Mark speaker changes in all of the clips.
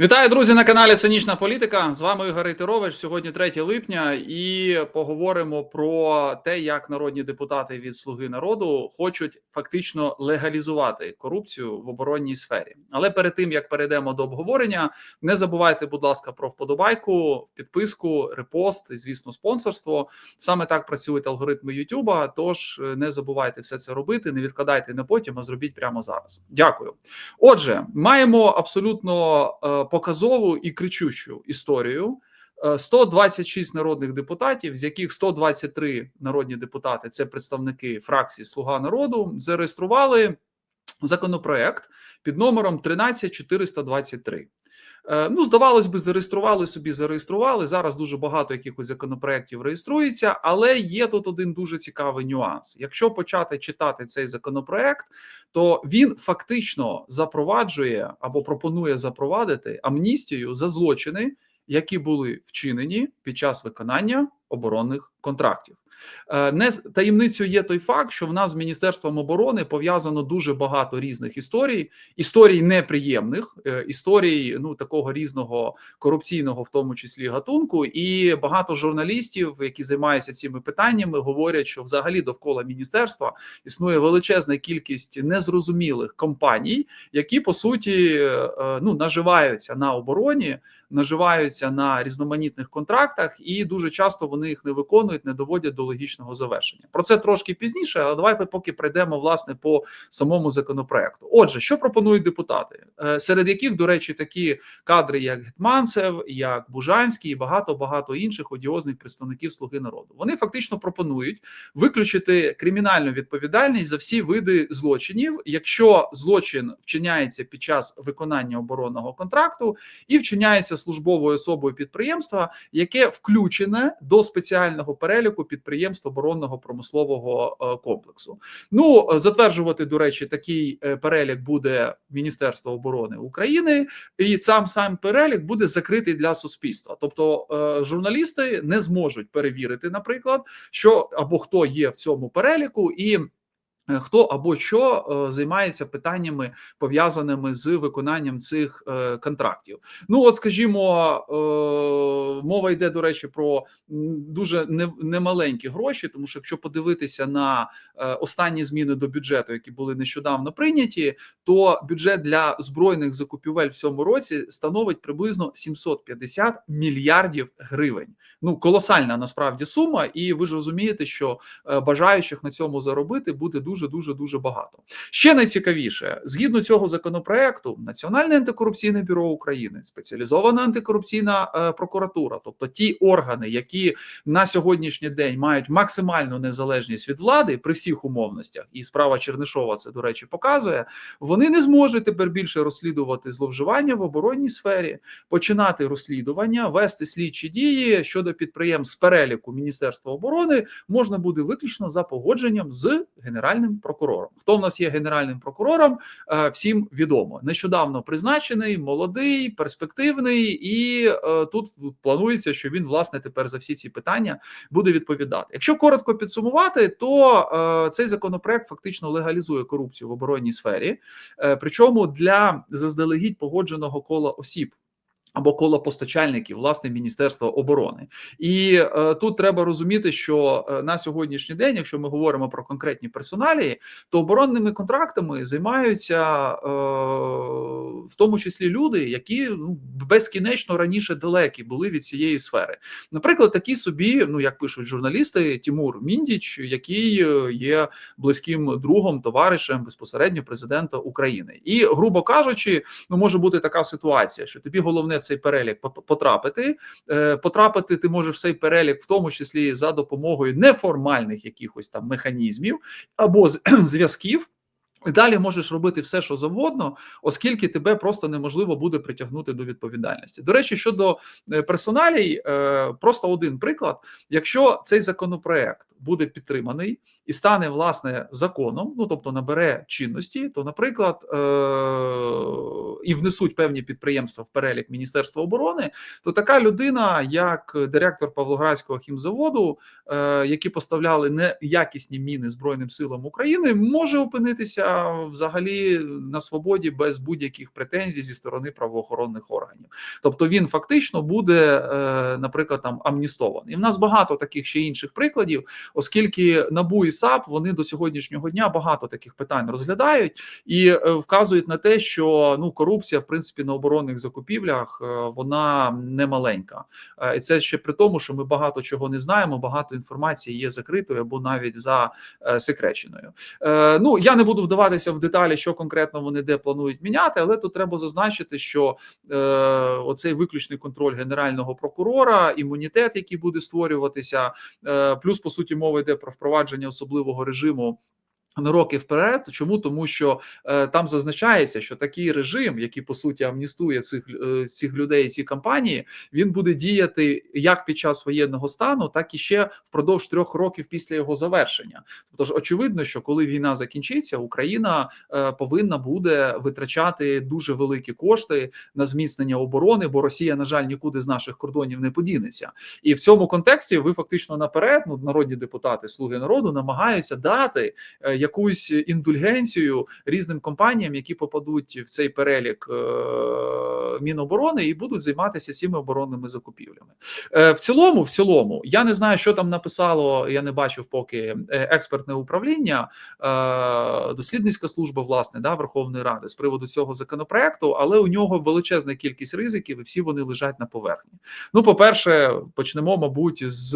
Speaker 1: Вітаю, друзі, на каналі Цинічна Політика. З вами Ігор Рейтерович. Сьогодні 3 липня, і поговоримо про те, як народні депутати від Слуги народу хочуть фактично легалізувати корупцію в оборонній сфері. Але перед тим як перейдемо до обговорення, не забувайте, будь ласка, про вподобайку, підписку, репост і, звісно, спонсорство. Саме так працюють алгоритми Ютуба. Тож е, не забувайте все це робити, не відкладайте на потім, а зробіть прямо зараз. Дякую. Отже, маємо абсолютно. Е, показову і кричущу історію. Е, 126 народних депутатів, з яких 123 народні депутати це представники фракції Слуга народу, зареєстрували законопроект під номером 13423. Е, Ну, здавалось би, зареєстрували собі, зареєстрували. Зараз дуже багато якихось законопроєктів реєструється, але є тут один дуже цікавий нюанс. Якщо почати читати цей законопроект, то він фактично запроваджує або пропонує запровадити амністію за злочини, які були вчинені під час виконання оборонних контрактів. Е, Не таємницею є той факт, що в нас з міністерством оборони пов'язано дуже багато різних історій, історій неприємних, е, історій ну такого різного корупційного, в тому числі гатунку, і багато журналістів, які займаються цими питаннями, говорять, що взагалі довкола міністерства існує величезна кількість незрозумілих компаній, які по суті е, ну наживаються на обороні, наживаються на різноманітних контрактах, і дуже часто вони їх не виконують, не доводять до логічного завершення. Про це трошки пізніше, але давайте поки прийдемо власне по самому законопроекту. Отже, що пропонують депутати, Е, серед яких, до речі, такі кадри, як Гетманцев, як Бужанський, і багато багато інших одіозних представників Слуги народу. Вони фактично пропонують виключити кримінальну відповідальність за всі види злочинів, якщо злочин вчиняється під час виконання оборонного контракту і вчиняється службовою особою підприємства, яке включене до спеціального переліку підприємств оборонного промислового е, комплексу. Ну е, затверджувати, до речі, такий е, перелік буде Міністерство оборони України, і сам сам перелік буде закритий для суспільства. Тобто журналісти не зможуть перевірити, наприклад, що або хто є в цьому переліку, і хто або що е, займається питаннями пов'язаними з виконанням цих е, контрактів. Ну, от, скажімо, е, мова йде до речі про дуже немаленькі гроші, тому що якщо подивитися на е, останні зміни до бюджету, які були нещодавно прийняті, то бюджет для збройних закупівель в цьому році становить приблизно 750 мільярдів гривень. Ну колосальна насправді сума, і ви ж розумієте, що е, бажаючих на цьому заробити буде дуже дуже дуже багато. Ще найцікавіше, згідно цього законопроекту, Національне антикорупційне бюро України, спеціалізована антикорупційна е, прокуратура, тобто ті органи, які на сьогоднішній день мають максимальну незалежність від влади при всіх умовностях, і справа Чернишова це до речі показує. Вони не зможуть тепер більше розслідувати зловживання в оборонній сфері, починати розслідування, вести слідчі дії щодо підприємств з переліку Міністерства оборони можна буде виключно за погодженням з генеральним прокурором. Хто в нас є генеральним прокурором? е, Всім відомо. Нещодавно призначений, молодий, перспективний, і е, тут планується, що він власне тепер за всі ці питання буде відповідати. Якщо коротко підсумувати, то е, цей законопроект фактично легалізує корупцію в оборонній сфері, причому для заздалегідь погодженого кола осіб. Або коло постачальників власне Міністерства оборони, і е, тут треба розуміти, що е, на сьогоднішній день, якщо ми говоримо про конкретні персоналії, то оборонними контрактами займаються е, в тому числі люди, які ну, безкінечно раніше далекі були від цієї сфери. Наприклад, такі собі, ну як пишуть журналісти, Тимур Міндіч, який е, є близьким другом, товаришем безпосередньо президента України, і грубо кажучи, ну може бути така ситуація, що тобі головне цей перелік потрапити. Е, Потрапити ти можеш в цей перелік, в тому числі за допомогою неформальних якихось там механізмів або зв'язків. І далі можеш робити все, що завгодно, оскільки тебе просто неможливо буде притягнути до відповідальності. До речі, щодо е, персоналій, е, просто один приклад: якщо цей законопроект буде підтриманий і стане власне законом, ну тобто набере чинності, то, наприклад, е, і внесуть певні підприємства в перелік Міністерства оборони, то така людина, як директор Павлоградського хімзаводу, які поставляли неякісні міни Збройним силам України, може опинитися взагалі на свободі без будь-яких претензій зі сторони правоохоронних органів. Тобто він фактично буде, е, наприклад, там амністований. І в нас багато таких ще інших прикладів, оскільки НАБУ і САП вони до сьогоднішнього дня багато таких питань розглядають і е, вказують на те, що ну корупція, в принципі, на оборонних закупівлях е, вона не маленька, і це ще при тому, що ми багато чого не знаємо. Багато інформації є закритою або навіть засекреченою. Е, Ну я не буду вдаватися в деталі, що конкретно вони де планують міняти, але тут треба зазначити, що е, оцей виключний контроль генерального прокурора, імунітет, який буде створюватися, е, плюс по суті мова йде про впровадження особливого режиму. На роки вперед, чому тому, що е, там зазначається, що такий режим, який по суті амністує цих е, цих людей, ці кампанії, він буде діяти як під час воєнного стану, так і ще впродовж трьох років після його завершення. Тож очевидно, що коли війна закінчиться, Україна е, повинна буде витрачати дуже великі кошти на зміцнення оборони, бо Росія, на жаль, нікуди з наших кордонів не подінеться. І в цьому контексті ви фактично наперед, ну народні депутати, слуги народу, намагаються дати е, якусь індульгенцію різним компаніям, які попадуть в цей перелік е, Міноборони і будуть займатися цими оборонними закупівлями. Е, В цілому, в цілому, я не знаю, що там написало. Я не бачив поки е, експертне управління, дослідницька служба власне да Верховної Ради з приводу цього законопроекту, але у нього величезна кількість ризиків, і всі вони лежать на поверхні. Ну, по перше, почнемо, мабуть, з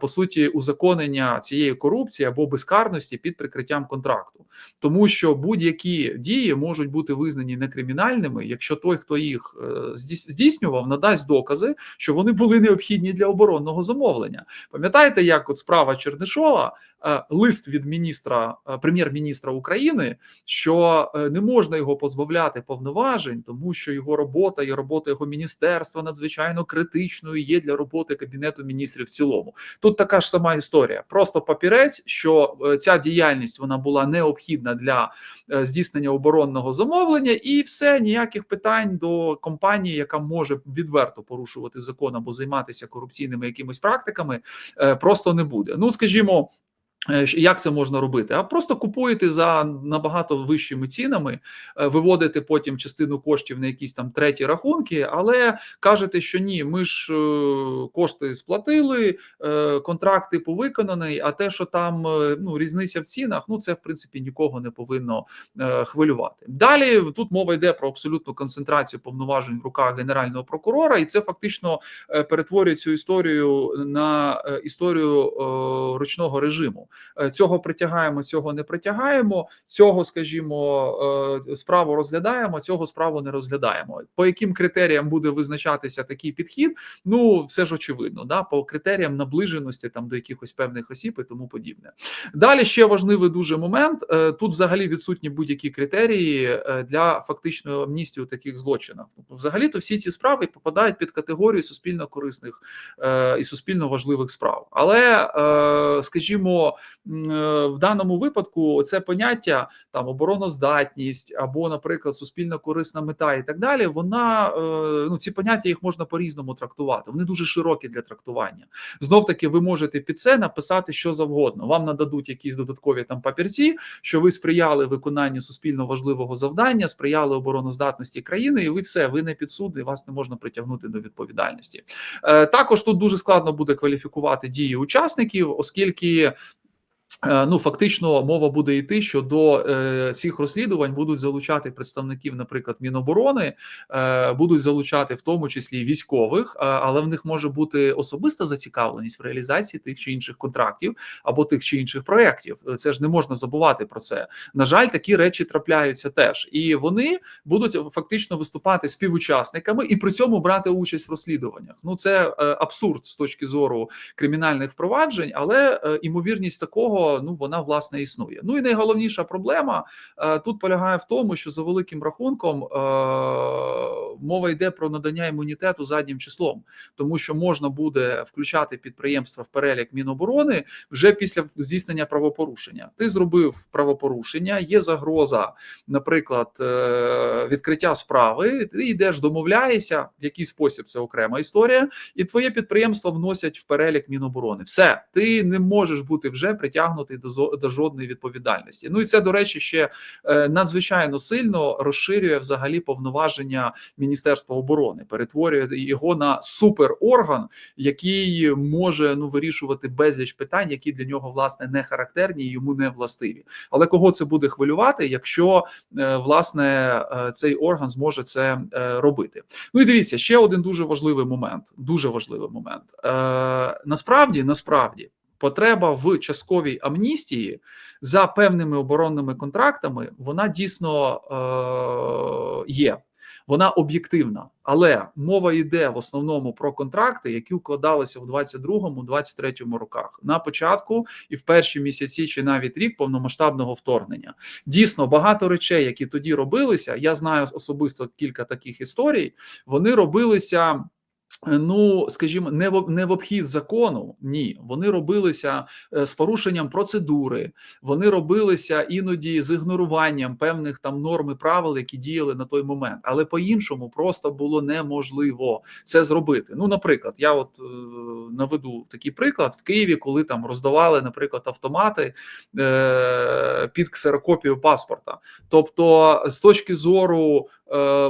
Speaker 1: по суті узаконення цієї корупції або безкарності під прикриттям контракту, тому що будь-які дії можуть бути визнані некримінальними, якщо той, хто їх е, здійснював, надасть докази, що вони були необхідні для оборонного замовлення. Пам'ятаєте, як от справа Чернишова, е, лист від міністра е, прем'єр-міністра України, що не можна його позбавляти повноважень, тому що його робота і робота його міністерства надзвичайно критичною є для роботи кабінету міністрів в цілому. Тут така ж сама історія. Просто папірець, що ця діяльність вона була необхідна для е, здійснення оборонного замовлення, і все ніяких питань до компанії, яка може відверто порушувати закон або займатися корупційними якимись практиками, е, просто не буде. Ну скажімо. Е, Як це можна робити? А просто купуєте за набагато вищими цінами, е, виводите потім частину коштів на якісь там треті рахунки, але кажете, що ні, ми ж е, кошти сплатили, е, контракт типу а те, що там ну різниця в цінах, ну це в принципі нікого не повинно хвилювати. Далі тут мова йде про абсолютну концентрацію повноважень в руках генерального прокурора, і це фактично перетворює цю історію на історію ручного режиму. Е, Цього притягаємо, цього не притягаємо. Цього, скажімо, е, справу розглядаємо, цього справу не розглядаємо. По яким критеріям буде визначатися такий підхід? Ну все ж очевидно, да по критеріям наближеності там до якихось певних осіб і тому подібне. Далі ще важливий дуже момент. е, Тут взагалі відсутні будь-які критерії для фактичної амністії у таких злочинах. Тобто, взагалі, то всі ці справи попадають під категорію суспільно корисних і суспільно важливих справ. Але, скажімо, в даному випадку це поняття там обороноздатність або, наприклад, суспільно корисна мета і так далі. Вона е, ну ці поняття їх можна по-різному трактувати. Вони дуже широкі для трактування. Знов таки, ви можете під це написати що завгодно. Вам нададуть якісь додаткові там папірці, що ви сприяли виконанню суспільно важливого завдання, сприяли обороноздатності країни, і ви все, ви не підсудний, вас не можна притягнути до відповідальності. Е, також тут дуже складно буде кваліфікувати дії учасників, оскільки. Е, Ну, фактично, мова буде йти, що до е, цих розслідувань будуть залучати представників, наприклад, Міноборони, е, будуть залучати в тому числі військових, е, але в них може бути особиста зацікавленість в реалізації тих чи інших контрактів або тих чи інших проєктів. Це ж не можна забувати про це. На жаль, такі речі трапляються теж, і вони будуть фактично виступати співучасниками і при цьому брати участь в розслідуваннях. Ну це е, абсурд з точки зору кримінальних впроваджень, але е, імовірність такого ну вона власне існує. Ну і найголовніша проблема е, тут полягає в тому, що за великим рахунком е, мова йде про надання імунітету заднім числом, тому що можна буде включати підприємства в перелік Міноборони вже після здійснення правопорушення. Ти зробив правопорушення, є загроза, наприклад, е, відкриття справи. Ти йдеш, домовляєшся, в який спосіб це окрема історія, і твоє підприємство вносять в перелік Міноборони. Все, ти не можеш бути вже притягнутий до до жодної відповідальності. Ну і це, до речі, ще е, надзвичайно сильно розширює взагалі повноваження Міністерства оборони, перетворює його на суперорган, який може ну вирішувати безліч питань, які для нього власне не характерні і йому не властиві. Але кого це буде хвилювати, якщо е, власне е, цей орган зможе це робити? Ну і дивіться, ще один дуже важливий момент. Дуже важливий момент. Е, насправді, насправді, потреба в частковій амністії за певними оборонними контрактами вона дійсно е, є. Вона об'єктивна, але мова йде в основному про контракти, які укладалися в 22-23 роках на початку і в перші місяці, чи навіть рік повномасштабного вторгнення. Дійсно, багато речей, які тоді робилися. Я знаю особисто кілька таких історій. Вони робилися. Ну, скажімо, не в не в обхід закону, ні, вони робилися е, з порушенням процедури, вони робилися іноді з ігноруванням певних там норм і правил, які діяли на той момент, але по-іншому просто було неможливо це зробити. Ну, наприклад, я от е, наведу такий приклад в Києві, коли там роздавали, наприклад, автомати е, під ксерокопію паспорта. Тобто, з точки зору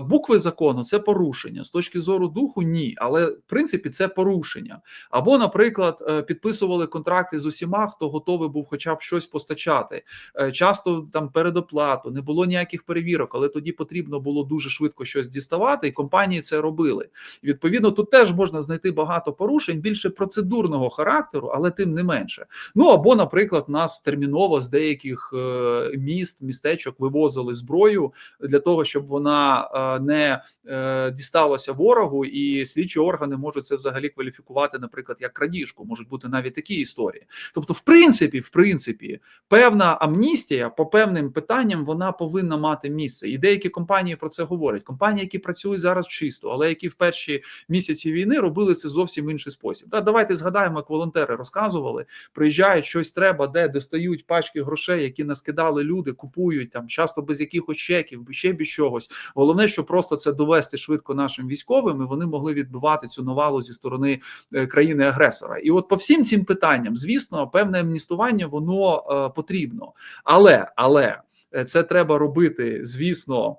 Speaker 1: букви закону, це порушення, з точки зору духу, ні, але в принципі це порушення. Або, наприклад, е, підписували контракти з усіма, хто готовий був хоча б щось постачати. Е, Часто там передоплату, не було ніяких перевірок, але тоді потрібно було дуже швидко щось діставати, і компанії це робили. Відповідно, тут теж можна знайти багато порушень, більше процедурного характеру, але тим не менше. Ну або, наприклад, нас терміново з деяких е, міст, містечок вивозили зброю для того, щоб вона е, не е, дісталася ворогу, і слідчі органи можуть це взагалі кваліфікувати, наприклад, як крадіжку. Можуть бути навіть такі історії. Тобто, в принципі, в принципі, певна амністія по певним питанням вона повинна мати місце. І деякі компанії про це говорять. Компанії, які працюють зараз чисто, але які в перші місяці війни робили це зовсім інший спосіб. Та давайте згадаємо, як волонтери розказували, приїжджають щось треба, де достають пачки грошей, які наскидали люди, купують там часто без якихось чеків, ще без чогось. Головне, що просто це довести швидко нашим військовим, і вони могли відбивати цю навалу зі сторони е, країни-агресора. І от по всім цим питанням, звісно, певне амністування воно е, потрібно, але але е, це треба робити, звісно.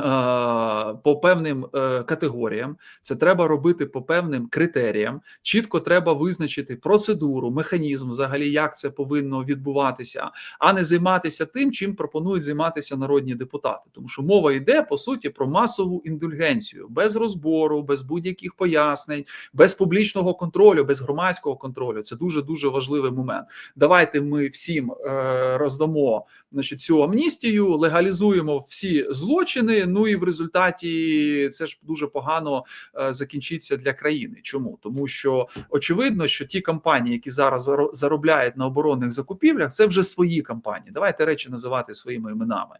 Speaker 1: Е, По певним е, категоріям це треба робити по певним критеріям. Чітко треба визначити процедуру, механізм, взагалі, як це повинно відбуватися, а не займатися тим, чим пропонують займатися народні депутати. Тому що мова йде по суті про масову індульгенцію без розбору, без будь-яких пояснень, без публічного контролю, без громадського контролю. Це дуже дуже важливий момент. Давайте ми всім е, роздамо значить, цю амністію, легалізуємо всі злочини. Ну і в результаті це ж дуже погано е, закінчиться для країни. Чому тому, що очевидно, що ті компанії, які зараз заро- заробляють на оборонних закупівлях, це вже свої компанії. Давайте речі називати своїми іменами.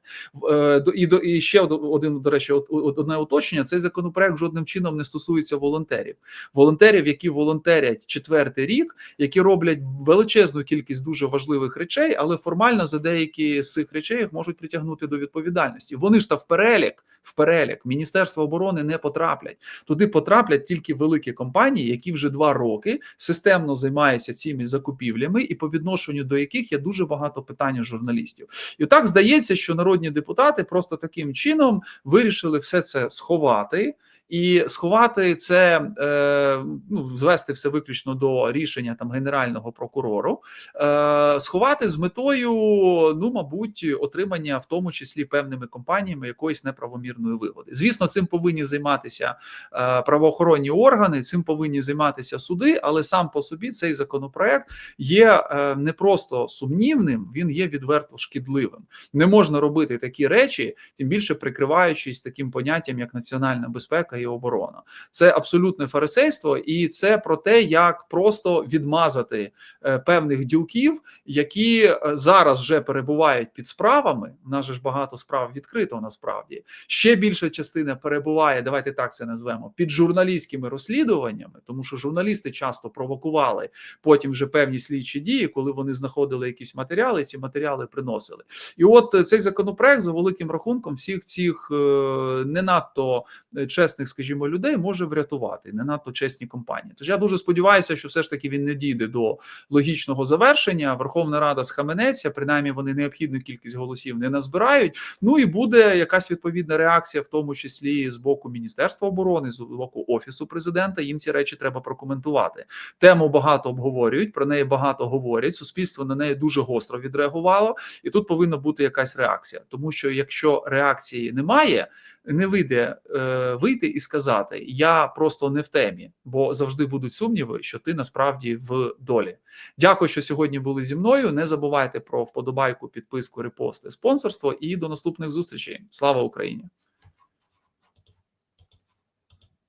Speaker 1: Е, І до і ще од- один до речі, одне уточнення: цей законопроект жодним чином не стосується волонтерів. Волонтерів, які волонтерять четвертий рік, які роблять величезну кількість дуже важливих речей, але формально за деякі з цих речей їх можуть притягнути до відповідальності. Вони ж та в перелік, в перелік Міністерства оборони не потраплять. Туди потраплять тільки великі компанії, які вже два роки системно займаються цими закупівлями, і по відношенню до яких є дуже багато питань у журналістів. І так здається, що народні депутати просто таким чином вирішили все це сховати. І сховати це, е, ну звести все виключно до рішення там генерального прокурору, е, сховати з метою, ну мабуть, отримання в тому числі певними компаніями якоїсь неправомірної вигоди. Звісно, цим повинні займатися е, правоохоронні органи, цим повинні займатися суди, але сам по собі цей законопроект є не просто сумнівним, він є відверто шкідливим. Не можна робити такі речі, тим більше прикриваючись таким поняттям, як національна безпека і оборона. Це абсолютне фарисейство, і це про те, як просто відмазати е, певних ділків, які е, зараз вже перебувають під справами. У нас же ж багато справ відкрито насправді. Ще більша частина перебуває. Давайте так це назвемо під журналістськими розслідуваннями, тому що журналісти часто провокували потім вже певні слідчі дії, коли вони знаходили якісь матеріали, ці матеріали приносили. І от е, цей законопроект за великим рахунком всіх цих не надто чесних, скажімо, людей може врятувати, не надто чесні компанії. Тож я дуже сподіваюся, що все ж таки він не дійде до логічного завершення. Верховна Рада схаменеться, принаймні вони необхідну кількість голосів не назбирають. Ну і буде якась відповідна реакція, в тому числі з боку Міністерства оборони, з боку офісу президента. Їм ці речі треба прокоментувати. Тему багато обговорюють, про неї багато говорять. Суспільство на неї дуже гостро відреагувало, і тут повинна бути якась реакція, тому що якщо реакції немає. Не вийде е, вийти і сказати я просто не в темі, бо завжди будуть сумніви, що ти насправді в долі. Дякую, що сьогодні були зі мною. Не забувайте про вподобайку, підписку, репости, спонсорство і до наступних зустрічей. Слава Україні!